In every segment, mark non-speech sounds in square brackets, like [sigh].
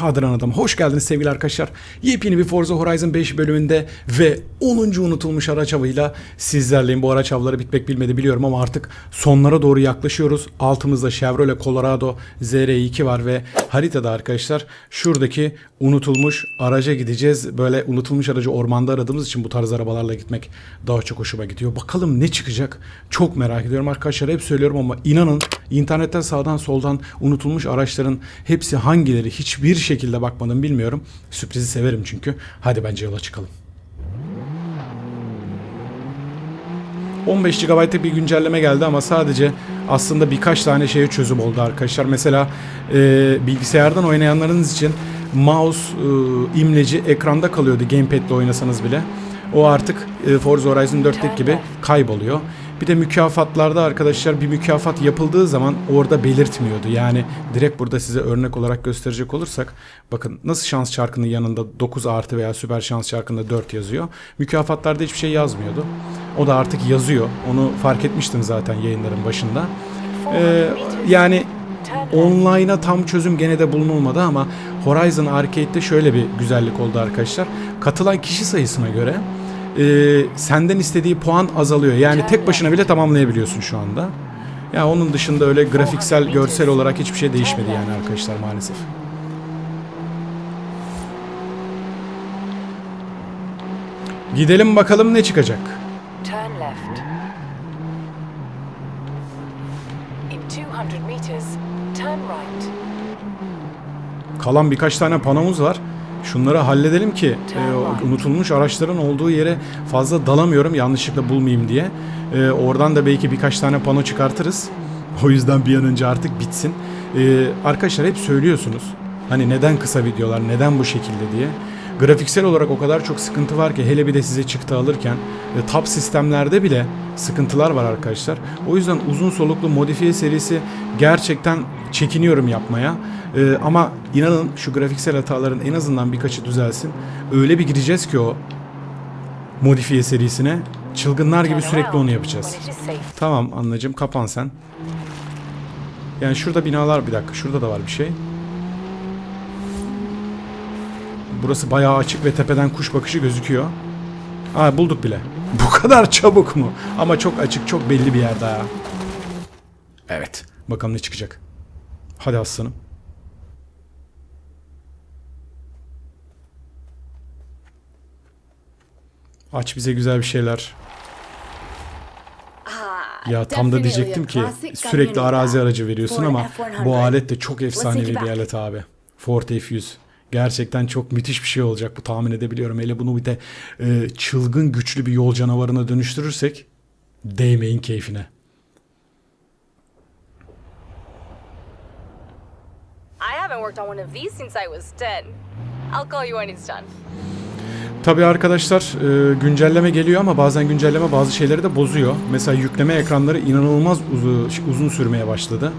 Kadran Adam. Hoş geldiniz sevgili arkadaşlar. Yepyeni bir Forza Horizon 5 bölümünde ve 10. unutulmuş araç avıyla sizlerleyim. Bu araç avları bitmek bilmedi biliyorum ama artık sonlara doğru yaklaşıyoruz. Altımızda Chevrolet Colorado ZR2 var ve haritada arkadaşlar şuradaki unutulmuş araca gideceğiz. Böyle unutulmuş aracı ormanda aradığımız için bu tarz arabalarla gitmek daha çok hoşuma gidiyor. Bakalım ne çıkacak? Çok merak ediyorum arkadaşlar. Hep söylüyorum ama inanın internetten sağdan soldan unutulmuş araçların hepsi hangileri hiçbir şekilde bakmadım bilmiyorum. Sürprizi severim çünkü. Hadi bence yola çıkalım. 15 GB'lık bir güncelleme geldi ama sadece aslında birkaç tane şeye çözüm oldu arkadaşlar. Mesela e, bilgisayardan oynayanlarınız için mouse e, imleci ekranda kalıyordu gamepad'le oynasanız bile. O artık e, Forza Horizon 4'teki gibi kayboluyor. Bir de mükafatlarda arkadaşlar bir mükafat yapıldığı zaman orada belirtmiyordu. Yani direkt burada size örnek olarak gösterecek olursak bakın nasıl şans çarkının yanında 9 artı veya süper şans çarkında 4 yazıyor. Mükafatlarda hiçbir şey yazmıyordu. O da artık yazıyor. Onu fark etmiştim zaten yayınların başında. Ee, yani online'a tam çözüm gene de bulunulmadı ama Horizon Arcade'de şöyle bir güzellik oldu arkadaşlar. Katılan kişi sayısına göre e, senden istediği puan azalıyor. Yani tek başına bile tamamlayabiliyorsun şu anda. Ya onun dışında öyle grafiksel, görsel olarak hiçbir şey değişmedi yani arkadaşlar maalesef. Gidelim bakalım ne çıkacak. Turn left. In 200 meters, turn right. Kalan birkaç tane panomuz var. Şunları halledelim ki e, unutulmuş araçların olduğu yere fazla dalamıyorum yanlışlıkla bulmayayım diye. E, oradan da belki birkaç tane pano çıkartırız. O yüzden bir an önce artık bitsin. E, arkadaşlar hep söylüyorsunuz. Hani neden kısa videolar, neden bu şekilde diye. Grafiksel olarak o kadar çok sıkıntı var ki hele bir de size çıktı alırken e, top sistemlerde bile sıkıntılar var arkadaşlar. O yüzden uzun soluklu modifiye serisi gerçekten çekiniyorum yapmaya. E, ama inanın şu grafiksel hataların en azından birkaçı düzelsin. Öyle bir gireceğiz ki o modifiye serisine çılgınlar gibi sürekli onu yapacağız. Tamam anlacım kapan sen. Yani şurada binalar bir dakika şurada da var bir şey. Burası bayağı açık ve tepeden kuş bakışı gözüküyor. Aa bulduk bile. [laughs] Bu kadar çabuk mu? Ama çok açık çok belli bir yer daha. Evet. Bakalım ne çıkacak. Hadi aslanım. Aç bize güzel bir şeyler. Ya tam da diyecektim ki sürekli arazi aracı veriyorsun ama bu alet de çok efsanevi bir alet abi. Ford F100. Gerçekten çok müthiş bir şey olacak bu tahmin edebiliyorum. Hele bunu bir de e, çılgın güçlü bir yol canavarına dönüştürürsek değmeyin keyfine. I haven't worked on one of these since I was 10. I'll call you when it's done. Tabii arkadaşlar e, güncelleme geliyor ama bazen güncelleme bazı şeyleri de bozuyor. Mesela yükleme ekranları inanılmaz uzu- uzun sürmeye başladı.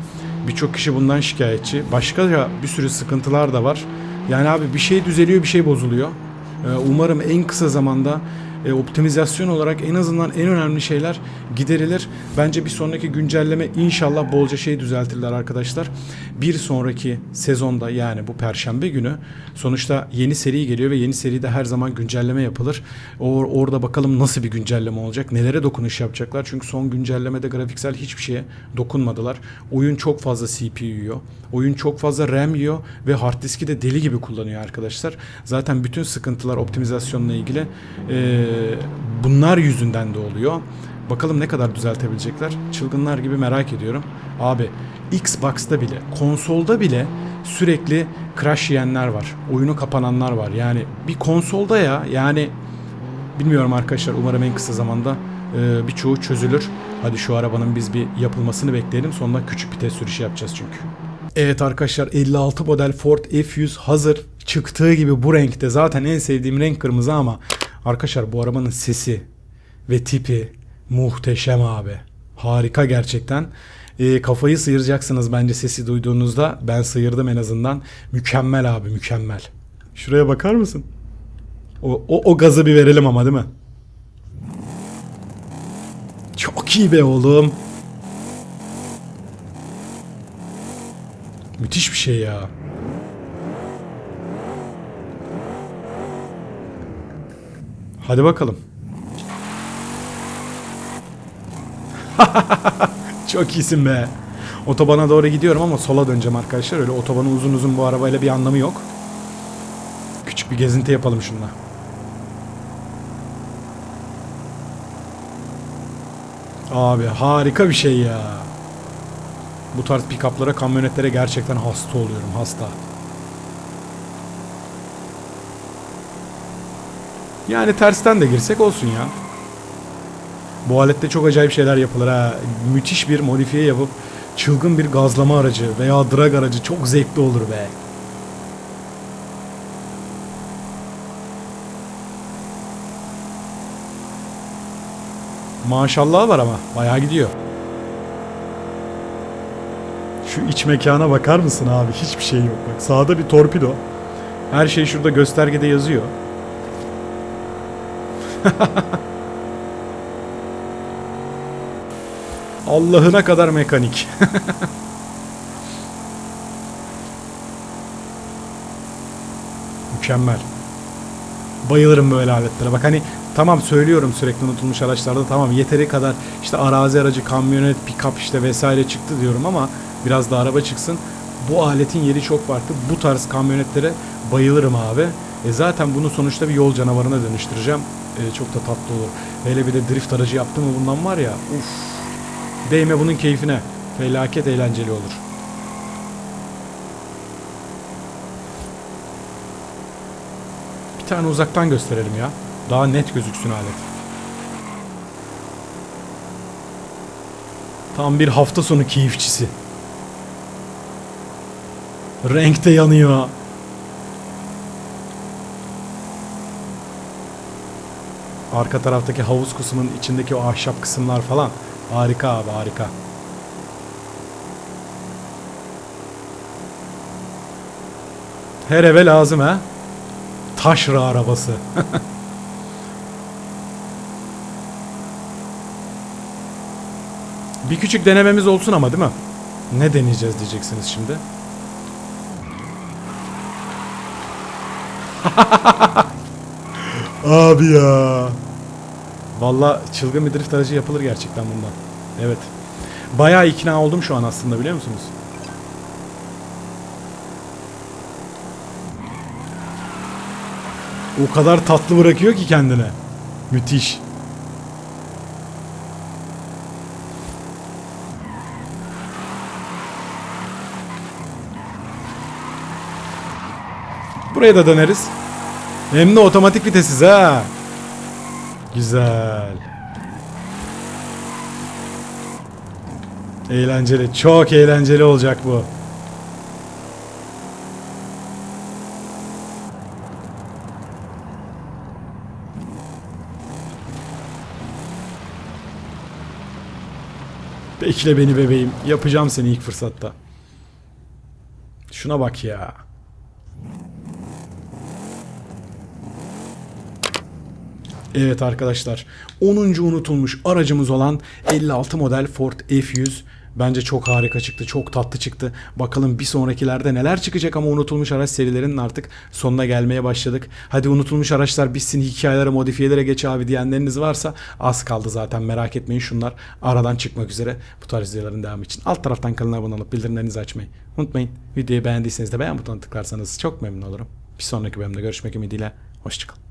Birçok kişi bundan şikayetçi. Başka bir sürü sıkıntılar da var. Yani abi bir şey düzeliyor bir şey bozuluyor. E, Umarım en kısa zamanda e, optimizasyon olarak en azından en önemli şeyler giderilir. Bence bir sonraki güncelleme inşallah bolca şey düzeltirler arkadaşlar. Bir sonraki sezonda yani bu perşembe günü sonuçta yeni seri geliyor ve yeni seride her zaman güncelleme yapılır. Or orada bakalım nasıl bir güncelleme olacak, nelere dokunuş yapacaklar. Çünkü son güncellemede grafiksel hiçbir şeye dokunmadılar. Oyun çok fazla CPU yiyor. Oyun çok fazla RAM yiyor ve hard diski de deli gibi kullanıyor arkadaşlar. Zaten bütün sıkıntılar optimizasyonla ilgili eee, bunlar yüzünden de oluyor. Bakalım ne kadar düzeltebilecekler. Çılgınlar gibi merak ediyorum. Abi Xbox'ta bile, konsolda bile sürekli crash yiyenler var. Oyunu kapananlar var. Yani bir konsolda ya yani bilmiyorum arkadaşlar umarım en kısa zamanda e, birçoğu çözülür. Hadi şu arabanın biz bir yapılmasını bekleyelim. Sonra küçük bir test sürüşü yapacağız çünkü. Evet arkadaşlar 56 model Ford F100 hazır. Çıktığı gibi bu renkte zaten en sevdiğim renk kırmızı ama arkadaşlar bu arabanın sesi ve tipi muhteşem abi. Harika gerçekten. Ee, kafayı sıyıracaksınız bence sesi duyduğunuzda. Ben sıyırdım en azından. Mükemmel abi mükemmel. Şuraya bakar mısın? O, o, o gazı bir verelim ama değil mi? Çok iyi be oğlum. Müthiş bir şey ya. Hadi bakalım. [laughs] Çok iyisin be. Otobana doğru gidiyorum ama sola döneceğim arkadaşlar. Öyle otobanı uzun uzun bu arabayla bir anlamı yok. Küçük bir gezinti yapalım şununla. Abi harika bir şey ya. Bu tarz pick-up'lara, kamyonetlere gerçekten hasta oluyorum. Hasta. Yani tersten de girsek olsun ya. Bu alette çok acayip şeyler yapılır ha. Müthiş bir modifiye yapıp çılgın bir gazlama aracı veya drag aracı çok zevkli olur be. Maşallah var ama bayağı gidiyor. Şu iç mekana bakar mısın abi? Hiçbir şey yok. Bak sağda bir torpido. Her şey şurada göstergede yazıyor. [laughs] Allah'ına kadar mekanik. Mükemmel. Bayılırım böyle aletlere. Bak hani tamam söylüyorum sürekli unutulmuş araçlarda tamam yeteri kadar işte arazi aracı, kamyonet, pick-up işte vesaire çıktı diyorum ama biraz da araba çıksın. Bu aletin yeri çok farklı. Bu tarz kamyonetlere bayılırım abi. E zaten bunu sonuçta bir yol canavarına dönüştüreceğim. E, çok da tatlı olur. Hele bir de drift aracı yaptım mı bundan var ya. Uf. Değme bunun keyfine. Felaket eğlenceli olur. Bir tane uzaktan gösterelim ya. Daha net gözüksün alet. Tam bir hafta sonu keyifçisi. Renkte yanıyor. Arka taraftaki havuz kısmının içindeki o ahşap kısımlar falan. Harika abi harika. Her eve lazım ha. Taşra arabası. [laughs] Bir küçük denememiz olsun ama değil mi? Ne deneyeceğiz diyeceksiniz şimdi. [laughs] Abi ya. Valla çılgın bir drift aracı yapılır gerçekten bundan. Evet. Bayağı ikna oldum şu an aslında biliyor musunuz? O kadar tatlı bırakıyor ki kendine. Müthiş. Buraya da döneriz. Hem de otomatik vitesiz ha. Güzel. Eğlenceli. Çok eğlenceli olacak bu. Bekle beni bebeğim. Yapacağım seni ilk fırsatta. Şuna bak ya. Evet arkadaşlar 10. unutulmuş aracımız olan 56 model Ford F100 bence çok harika çıktı çok tatlı çıktı. Bakalım bir sonrakilerde neler çıkacak ama unutulmuş araç serilerinin artık sonuna gelmeye başladık. Hadi unutulmuş araçlar bitsin hikayelere modifiyelere geç abi diyenleriniz varsa az kaldı zaten merak etmeyin şunlar aradan çıkmak üzere. Bu tarz videoların devamı için alt taraftan kanala abone olup bildirimlerinizi açmayı unutmayın. Videoyu beğendiyseniz de beğen butonuna tıklarsanız çok memnun olurum. Bir sonraki bölümde görüşmek ümidiyle hoşçakalın